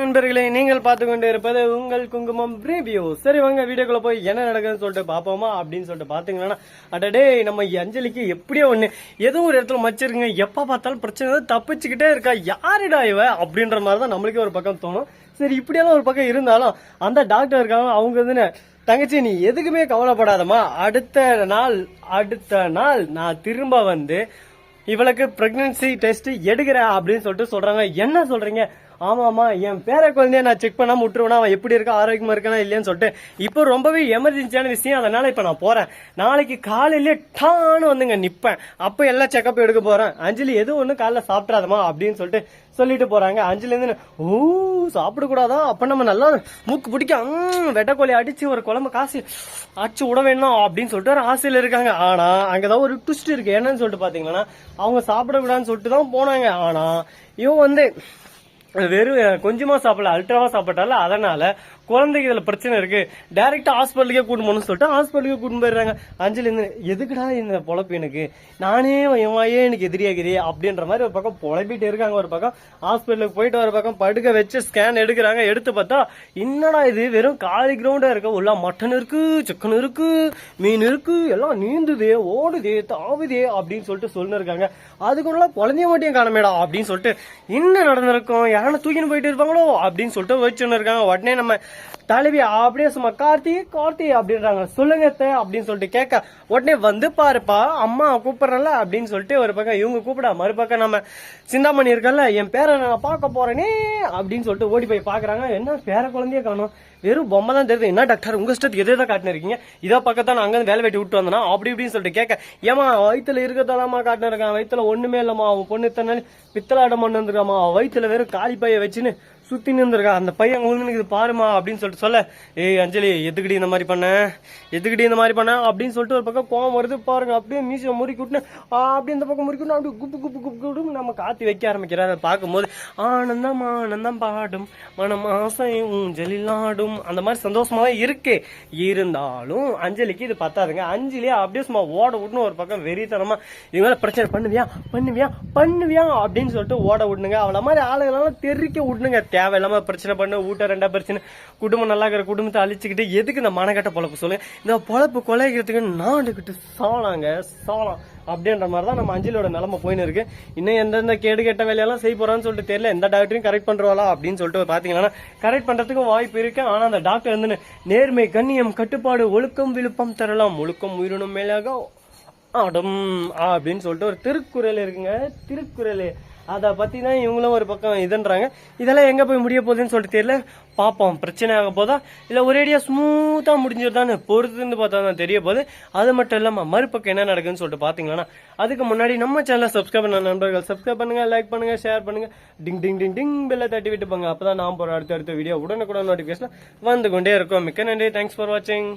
நண்பர்களே நீங்கள் பார்த்து கொண்டு இருப்பது உங்கள் குங்குமம் ரிவ்யூ சரி வாங்க வீடியோக்குள்ள போய் என்ன நடக்குதுன்னு சொல்லிட்டு பாப்போமா அப்படின்னு சொல்லிட்டு பாத்தீங்கன்னா அடடே நம்ம அஞ்சலிக்கு எப்படியோ ஒண்ணு. ஏதோ ஒரு இடத்துல மச்சிருங்க எப்ப பார்த்தாலும் பிரச்சனை தப்பிச்சுக்கிட்டே இருக்கா? யாரிடா இவ? அப்படின்ற மாதிரி தான் நம்மளுக்கே ஒரு பக்கம் தோணும். சரி இப்படியெல்லாம் ஒரு பக்கம் இருந்தாலும் அந்த டாக்டர் இருக்காங்க அவங்க வந்து தங்கச்சி நீ எதுக்குமே கவலைப்படாதமா அடுத்த நாள் அடுத்த நாள் நான் திரும்ப வந்து இவளுக்கு பிரெக்னன்சி டெஸ்ட் எடுக்கிறேன் அப்படின்னு சொல்லிட்டு சொல்றாங்க. என்ன சொல்றீங்க? ஆமாமா என் பேர குழந்தைய நான் செக் பண்ணாம விட்டுருவேனா? அவன் எப்படி இருக்கா? ஆரோக்கியமா இருக்கானா இல்லையான்னு சொல்லிட்டு இப்போ ரொம்பவே எமர்ஜென்சியான விஷயம். அதனால இப்ப நான் போறேன். நாளைக்கு காலையிலே டான்னு வந்துங்க நிப்பேன். அப்ப எல்லாம் செக்கப் எடுக்க போறேன். அஞ்சலி எதுவும் ஒண்ணு காலைல சாப்பிட்றாதமா அப்படின்னு சொல்லிட்டு சொல்லிட்டு போறாங்க. அஞ்சலி இருந்து ஓ சாப்பிடக்கூடாதா? அப்ப நம்ம நல்லா மூக்கு பிடிக்க ம், வெட்டைக்கோழி அடிச்சு ஒரு குழம்பு காசு அடிச்சு விட வேணும்? அப்படின்னு சொல்லிட்டு ஒரு ஆசையில இருக்காங்க. ஆனா அங்கதான் ஒரு ட்விஸ்ட் இருக்கு. என்னன்னு சொல்லிட்டு பாத்தீங்கன்னா அவங்க சாப்பிடக்கூடாதுன்னு சொல்லிட்டு தான் போனாங்க. ஆனா இவன் வந்து வெறும் கொஞ்சமாக கொஞ்சமா சாப்பிடல அல்ட்ராவா சாப்பிட்டால அதனால குழந்தைக்கு இதுல பிரச்சனை இருக்கு. டைரக்டா ஹாஸ்பிட்டலுக்கே கூட்டு போகணும்னு சொல்லிட்டு ஹாஸ்பிட்டலுக்கு கூட்டு போயிடுறாங்க. அஞ்சலி இந்த எதுக்குடா இந்த பொழப்பு எனக்கு? நானே என் எனக்கு எதிரியாகிறே அப்படின்ற மாதிரி ஒரு பக்கம் புலம்பிட்டு இருக்காங்க. ஒரு பக்கம் ஹாஸ்பிட்டலுக்கு போயிட்டு ஒரு பக்கம் படுக்க வச்சு ஸ்கேன் எடுக்கிறாங்க. எடுத்து பார்த்தா என்னடா இது? வெறும் காலி கிரவுண்டா இருக்க. உள்ள மட்டன் இருக்கு சிக்கன் இருக்கு மீன் இருக்கு. எல்லாம் நீந்துதே ஓடுதே தாவுதே அப்படின்னு சொல்லிட்டு சொல்லிட்டு இருக்காங்க. அதுக்குள்ள குழந்தைய மட்டும் காணமேடா அப்படின்னு சொல்லிட்டு என்ன நடந்திருக்கும்? யாரும் தூக்கின்னு போயிட்டு இருப்பாங்களோ? அப்படின்னு சொல்லிட்டு வச்சுன்னு இருக்காங்க. உடனே நம்ம தலைவி அப்படியே சும்மா கார்த்தி கார்த்தி அப்படின்றாங்க. சொல்லுங்க அப்படின்னு சொல்லிட்டு கேட்க உடனே வந்து பாருப்பா அம்மா கூப்பிடுறல அப்படின்னு சொல்லிட்டு ஒரு பக்கம் இவங்க கூப்பிடா மறுபக்கம் நம்ம சிந்தாமணி இருக்கல என் பேரை நான் பார்க்க போறேனே அப்படின்னு சொல்லிட்டு ஓடி போய் பாக்குறாங்க. என்ன பேர குழந்தைய காணும்? வெறும் பொம்மை தான் தெரியுது. என்ன டாக்டர் உங்க இஷ்டத்துக்கு எதை தான் காட்டினிருக்கீங்க இதோ பக்கத்தான் நான் அங்க வேலை வெட்டி விட்டு வந்தனா? அப்படி இப்படின்னு சொல்லிட்டு கேட்க ஏமா வயிற்றுல இருக்கதாமா காட்டினிருக்கான் வயிற்றுல ஒண்ணுமே இல்லம்மா. அவன் பொண்ணு இத்தனை நாள் பித்தலாட்டம் பண்ணு வந்திருக்காமா அவன் வெறும் காலி பைய வச்சுன்னு சுத்தி நின்றுருக்கா. அந்த பையன் உங்களுக்கு இது பாருமா அப்படின்னு சொல்லிட்டு சொல்ல ஏய் அஞ்சலி எதுக்குடி இந்த மாதிரி பண்ண? எதுக்கிட்டி இந்த மாதிரி பண்ண? அப்படின்னு சொல்லிட்டு ஒரு பக்கம் கோவம் வருது. பாருங்க அப்படியே மீசிய முறுக்கி விட்டுன்னு ஆ, அப்படியே இந்த பக்கம் முறுக்கி விட்டு அப்படியே குப்பு குப்பு குப்பு குப்பு காத்தி வைக்க ஆரம்பிக்கிறார். அதை பார்க்கும்போது ஆனந்தம் ஆனந்தம் பாடும் மனம் ஆசையும் ஊஞ்சலில் அந்த மாதிரி சந்தோஷமா இருக்கு. இருந்தாலும் அஞ்சலிக்கு இது பத்தாதுங்க. அஞ்சலி அப்படியே சும்மா ஓட விட்டுன்னு ஒரு பக்கம் வெறித்தனமா இவங்களால பிரச்சனை பண்ணுவியா? பண்ணுவியா? பண்ணுவியா? அப்படின்னு சொல்லிட்டு ஓட விடணுங்க. அவள மாதிரி ஆளுகளெல்லாம் தெறிக்க விடணுங்க. தேவையில்லாம பிரச்சனை பண்ணு ஊட்ட ரெண்டா பிரச்சனை. குடும்பம் நல்லா இருக்கிற குடும்பத்தை அழிச்சுக்கிட்டு எதுக்கு இந்த மனக்கட்ட பொழப்பு சொல்லுங்க? இந்த பொழப்பு கொலைக்கிறதுக்கு நாடுகிட்டு சோளாங்க சோளம் அப்படின்ற மாதிரி தான் நம்ம அஞ்சலியோட நிலமை போயின்னு இருக்கு. இன்னும் எந்தெந்த கேடு கெட்ட வேலையெல்லாம் செய்ய போறான்னு சொல்லிட்டு தெரியல. எந்த டாக்டரையும் கரெக்ட் பண்றவாளா அப்படின்னு சொல்லிட்டு பாத்தீங்கன்னா கரெக்ட் பண்றதுக்கும் வாய்ப்பு இருக்கு. ஆனா அந்த டாக்டர் வந்து நேர்மை கண்ணியம் கட்டுப்பாடு ஒழுக்கம் விழுப்பம் தரலாம். ஒழுக்கம் உயிரினும் மேலாக ஆடும் அப்படின்னு சொல்லிட்டு ஒரு திருக்குறள் இருக்குங்க. திருக்குறள். அதை பத்தி தான் இவங்களும் ஒரு பக்கம் இதுன்றாங்க. இதெல்லாம் எங்கே போய் முடிய போகுதுன்னு சொல்லிட்டு தெரியல. பார்ப்போம். பிரச்சனை ஆக போதா? இல்லை ஒரேடியாக ஸ்மூத்தாக முடிஞ்சிருந்தான்னு பொறுத்துன்னு பார்த்தா தான் தெரிய போகுது. அது மட்டும் இல்லாமல் மறுபக்கம் என்ன நடக்குதுன்னு சொல்லிட்டு பார்த்தீங்கன்னா அதுக்கு முன்னாடி நம்ம சேனலை சப்ஸ்கிரைப் பண்ண நண்பர்கள் சப்ஸ்கிரைப் பண்ணுங்க லைக் பண்ணுங்கள் ஷேர் பண்ணுங்க. டிங் டிங் டிங் டிங் பெல்லை தட்டி விட்டு போங்க அப்பதான் நான் போகிற அடுத்த அடுத்த வீடியோ உடனுக்குடன் நோட்டிஃபிகேஷன் வந்து கொண்டே இருக்கும். மிக்க நன்றி. தேங்க்ஸ் ஃபார் வாட்சிங்